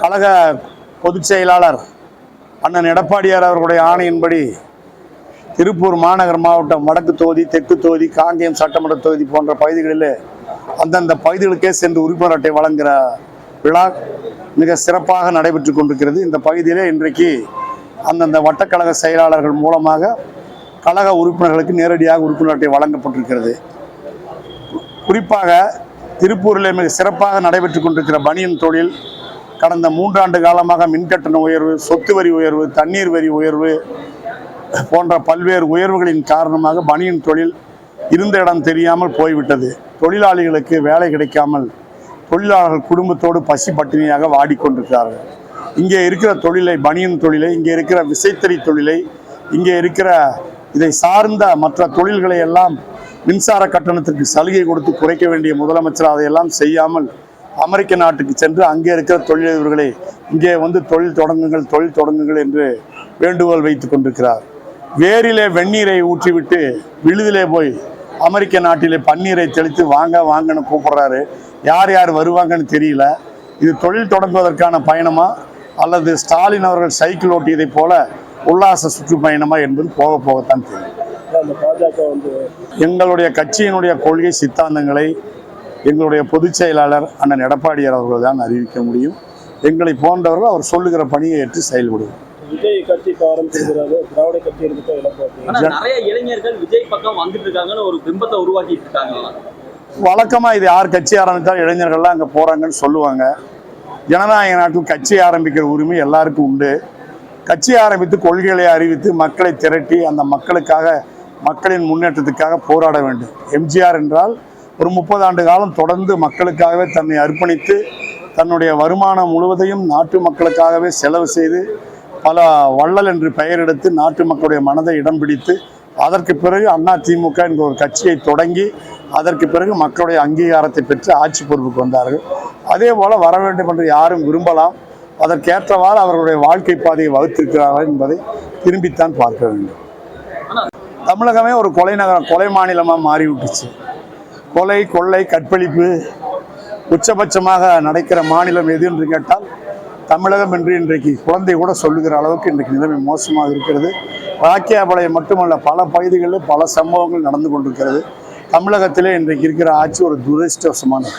கழக பொதுச் செயலாளர் அண்ணன் எடப்பாடியார் அவர்களுடைய ஆணையின்படி திருப்பூர் மாநகர் மாவட்டம் வடக்கு தொகுதி தெற்கு தொகுதி காங்கேயம் சட்டமன்ற தொகுதி போன்ற பகுதிகளில் அந்தந்த பகுதிகளுக்கே சென்று உறுப்பினர் அட்டை வழங்குகிற விழா மிக சிறப்பாக நடைபெற்று கொண்டிருக்கிறது. இந்த பகுதியிலே இன்றைக்கு அந்தந்த வட்டக்கழக செயலாளர்கள் மூலமாக கழக உறுப்பினர்களுக்கு நேரடியாக உறுப்பினர் அட்டை வழங்கப்பட்டிருக்கிறது. குறிப்பாக திருப்பூரில் மிக சிறப்பாக நடைபெற்று கொண்டிருக்கிற பனியன் தொழில் கடந்த மூன்றாண்டு காலமாக மின்கட்டண உயர்வு சொத்து வரி உயர்வு தண்ணீர் வரி உயர்வு போன்ற பல்வேறு உயர்வுகளின் காரணமாக பனியன் தொழில் இருந்த இடம் தெரியாமல் போய்விட்டது. தொழிலாளிகளுக்கு வேலை கிடைக்காமல் தொழிலாளர்கள் குடும்பத்தோடு பசி பட்டினியாக வாடிக்கொண்டிருக்கிறார்கள். இங்கே இருக்கிற தொழிலை பனியன் தொழிலை இங்கே இருக்கிற விசைத்தறி தொழிலை இங்கே இருக்கிற இதை சார்ந்த மற்ற தொழில்களை எல்லாம் மின்சார கட்டணத்திற்கு சலுகை கொடுத்து குறைக்க வேண்டிய முதலமைச்சர் அதையெல்லாம் செய்யாமல் அமெரிக்க நாட்டுக்கு சென்று அங்கே இருக்கிற தொழிலதிபர்களை இங்கே வந்து தொழில் தொடங்குங்கள் தொழில் தொடங்குங்கள் என்று வேண்டுகோள் வைத்துக் கொண்டிருக்கிறார். வேரிலே வெந்நீரை ஊற்றிவிட்டு விழுதிலே போய் அமெரிக்க நாட்டிலே பன்னீரை தெளித்து வாங்க வாங்கன்னு கூப்பிடுறாரு. யார் யார் வருவாங்கன்னு தெரியல. இது தொழில் தொடங்குவதற்கான பயணமா? அல்லது ஸ்டாலின் அவர்கள் சைக்கிள் ஓட்டியதைப் போல உல்லாச சுற்றுப்பயணமா என்பது போக போகத்தான் தெரியும். எங்களுடைய கட்சியினுடைய கொள்கை சித்தாந்தங்களை எங்களுடைய பொதுச் செயலாளர் அண்ணன் எடப்பாடியார் அவர்கள் தான் அறிவிக்க முடியும். எங்களை போன்றவர்கள் அவர் சொல்லுகிற பணியை ஏற்று செயல்படுவோம். விஜய் கட்சி ஆரம்பிச்சிருக்கிறாரு திராவிட கட்சி நிறைய இளைஞர்கள் விஜய் பக்கம் வந்துட்டு இருக்காங்கன்னு ஒரு பிம்பத்தை உருவாக்கிட்டு இருக்காங்க. வழக்கமாக இது யார் கட்சி ஆரம்பித்தாலும் இளைஞர்கள்லாம் அங்கே போகிறாங்கன்னு சொல்லுவாங்க. ஜனநாயக நாட்டில் கட்சி ஆரம்பிக்கிற உரிமை எல்லாருக்கும் உண்டு. கட்சி ஆரம்பித்து கொள்கைகளை அறிவித்து மக்களை திரட்டி அந்த மக்களுக்காக மக்களின் முன்னேற்றத்துக்காக போராட வேண்டும். எம்ஜிஆர் என்றால் ஒரு முப்பது ஆண்டு காலம் தொடர்ந்து மக்களுக்காகவே தன்னை அர்ப்பணித்து தன்னுடைய வருமானம் முழுவதையும் நாட்டு மக்களுக்காகவே செலவு செய்து பல வள்ளல் என்று பெயர் எடுத்து நாட்டு மக்களுடைய மனதை இடம் பிடித்து அதற்கு பிறகு அண்ணா திமுக என்ற ஒரு கட்சியை தொடங்கி அதற்கு பிறகு மக்களுடைய அங்கீகாரத்தை பெற்று ஆட்சி பொறுப்புக்கு வந்தார்கள். அதே போல் வர வேண்டும் என்று யாரும் விரும்பலாம். அதற்கேற்றவாறு அவர்களுடைய வாழ்க்கை பாதையை வகுத்திருக்கிறார்கள் என்பதை திரும்பித்தான் பார்க்க வேண்டும். தமிழகமே ஒரு கொலை நகரம் கொலை மாநிலமாக மாறிவிட்டுச்சு. கொலை கொள்ளை கற்பழிப்பு உச்சபட்சமாக நடக்கிற மாநிலம் எது என்று கேட்டால் தமிழகம் என்று இன்றைக்கு குழந்தை கூட சொல்லுகிற அளவுக்கு இன்றைக்கு நிலைமை மோசமாக இருக்கிறது. ராக்கியாபாளையம் மட்டுமல்ல பல பகுதிகளில் பல சம்பவங்கள் நடந்து கொண்டிருக்கிறது. தமிழகத்திலே இன்றைக்கு இருக்கிற ஆட்சி ஒரு துரதிருஷ்டவசமானது.